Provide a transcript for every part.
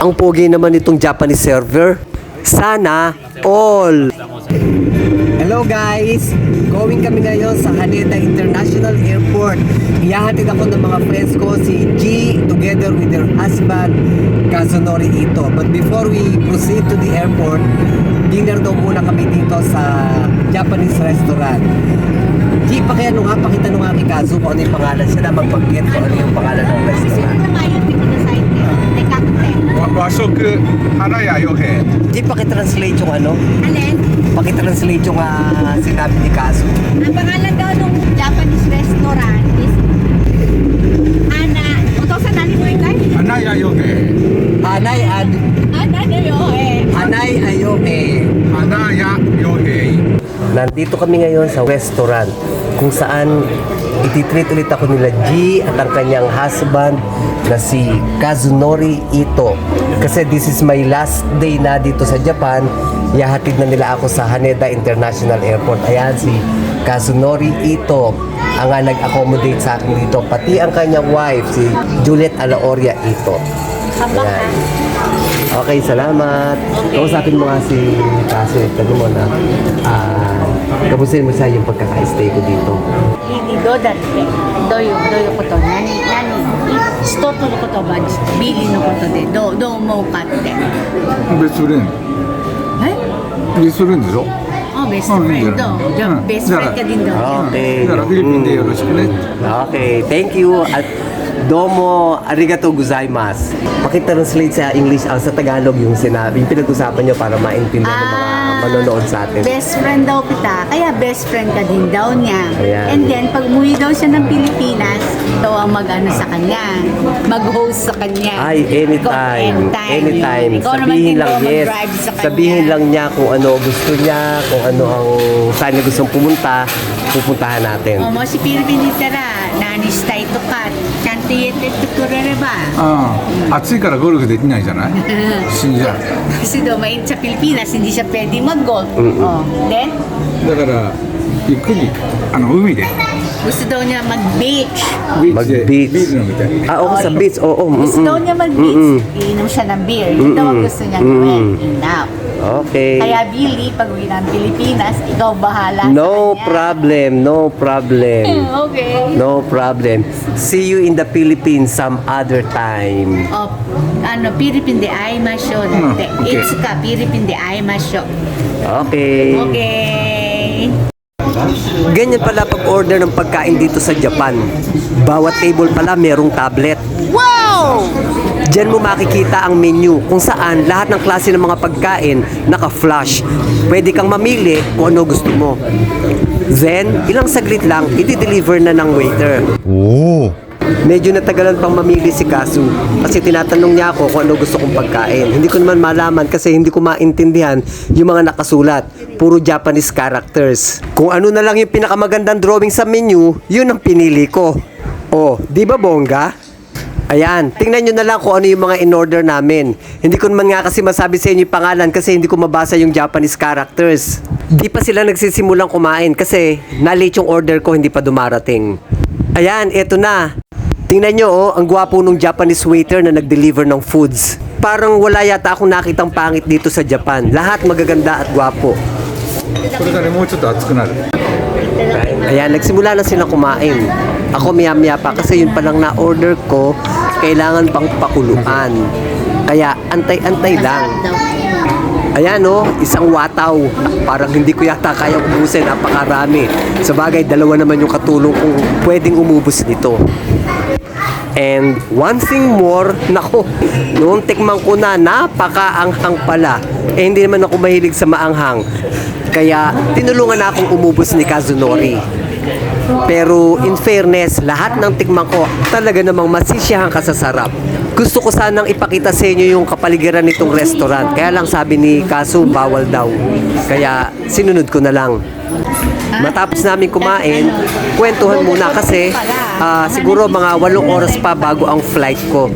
Ang pogi naman itong Japanese server. Sana all. Hello guys! Going kami ngayon sa Haneda International Airport. Iyahatid ako ng mga friends ko, si G, together with her husband, Kazunori Ito. But before we proceed to the airport, dinner daw muna kami dito sa Japanese restaurant. G, pakiano nga, pakitanong nga kay Kazu kung ano yung pangalan. Siya na magpag-get kung ano yung pangalan ng restaurant. Basog eh, hanaya yohe. Di pakitranslate yung ano? Alin? Pakitranslate yung ah, sinabi ni Kaso. Ang pangalan daw ng Japanese restaurant Nandito kami ngayon sa restaurant kung saan ititreat ulit ako nila G at ang kanyang husband na si Kazunori Ito. Kasi this is my last day na dito sa Japan. Ihahatid na nila ako sa Haneda International Airport. Ayan si Kazunori Ito ang nga nag-accommodate sa akin dito. Pati ang kanyang wife, si Juliet Alaoria Ito. Ayan. Okay, salamat. Kausapin mo nga si Kaso. Tanong mo na, ah, kamustahin mo siya yung pagkaka-stay ko dito. いいどうだってどういうどういうこと何何人との言葉ビリのことでどうどう思うかってベストフレンえドベストフレンドでしょ Oh, best friend daw. Hmm. Best friend ka din daw. Okay. だからフィリピンでよろしくね Okay, thank you. At domo arigato gozaimasu. Pakitranslate sa English, ah, sa Tagalog yung sinabi, yung pinag-usapan nyo para maintindihan ng mga Ah, manonood sa atin. Best friend daw kita, kaya best friend ka din daw niya. Ayan. And then, pag umuwi daw siya ng Pilipinas, ito ang mag-ano sa kanya, mag-host sa kanya. Ay, anytime. Ikaw, Anytime. Ikaw naman Sabihin din lang daw yes. mag-drive sa kanya. Sabihin lang niya kung ano gusto niya, kung ano ang saan niya gustong pumunta, pupuntahan natin. おもしフィリピンに行ったら何したいとかちゃんと言えてってくれればああ暑いからゴルフできないじゃない死んじゃう kasi daw may sa Pilipinas hindi siya pwede mag-golf oh. then だからゆっくりあの海で gusto daw niya mag-beach ビーチで Mag-beach. ビール飲みたい Ah, oo, sa beach. Oo, mm, gusto mm. daw niya mag-beach iinom siya ng beer yun daw ang gusto niya gawin enough Okay. Kaya Billy, pag uwi ng Pilipinas, ikaw bahala No sa problem, no problem. okay. No problem. See you in the Philippines some other time. Of, ano, piripindi ay masyo. Hmm, okay. It's ka, piripindi ay masyo. Okay. Okay. Ganyan pala pag-order ng pagkain dito sa Japan. Bawat table pala merong tablet. Wow! Diyan mo makikita ang menu kung saan lahat ng klase ng mga pagkain naka-flash. Pwede kang mamili kung ano gusto mo. Then, ilang saglit lang, i-deliver na ng waiter. Medyo natagalan pang mamili si Kasu kasi tinatanong niya ako kung ano gusto kong pagkain. Hindi ko naman malaman kasi hindi ko maintindihan yung mga nakasulat. Puro Japanese characters. Kung ano na lang yung pinakamagandang drawing sa menu, yun ang pinili ko. Oh, di ba bongga? Ayan, tingnan nyo na lang kung ano yung mga in-order namin. Hindi ko naman nga kasi masabi sa inyo yung pangalan kasi hindi ko mabasa yung Japanese characters. Di pa sila nagsisimulang kumain kasi na-late yung order ko, hindi pa dumarating. Ayan, eto na. Tingnan nyo, oh, ang gwapo nung Japanese waiter na nag-deliver ng foods. Parang wala yata akong nakitang pangit dito sa Japan. Lahat magaganda at gwapo. これからもうちょっと暑くなる Ayan, nagsimula na sila kumain. Ako maya-maya pa kasi yun palang na-order ko, kailangan pang pakuluan. Kaya antay-antay lang. Ayan oh, isang wataw. Parang hindi ko yata kaya ubusin, napakarami. Sa bagay, dalawa naman yung katulong kung pwedeng umubos nito. And one thing more, nako, noong tikman ko na, napakaanghang pala. Eh, hindi naman ako mahilig sa maanghang. Kaya, tinulungan na akong umubos ni Kazunori. Pero, in fairness, lahat ng tikman ko, talaga namang masisiyahan ka sa sarap. Gusto ko sanang ipakita sa inyo yung kapaligiran nitong restaurant. Kaya lang sabi ni Kaso, bawal daw. Kaya, sinunod ko na lang. Matapos namin kumain, kwentuhan muna kasi ah, siguro mga walong oras pa bago ang flight ko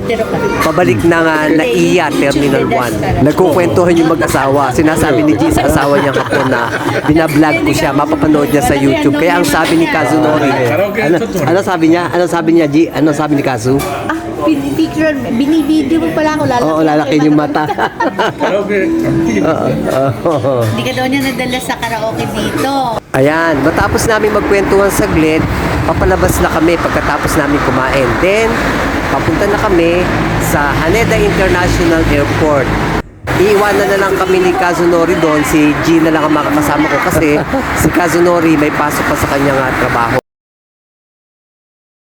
pabalik na nga NAIA Terminal 1. Nagkukwentuhan yung mag-asawa. Sinasabi ni G sa asawa niya kapon na binablog ko siya, mapapanood niya sa YouTube. Kaya ang sabi ni Kazunori, ano, ano sabi niya? Ano sabi niya, G? Ano sabi ni Kazu? Ah, picture, binibideo mo pala ako, lalaki. Oo, lalaki yung mata. Karaoke. Hindi ka daw niya nadala sa karaoke dito. Ayan, matapos namin magkwentuhan saglit, papalabas na kami pagkatapos namin kumain. Then, papunta na kami sa Haneda International Airport. Iiwanan na lang kami ni Kazunori doon. Si G na lang ang makakasama ko kasi si Kazunori may pasok pa sa kanyang ah, trabaho.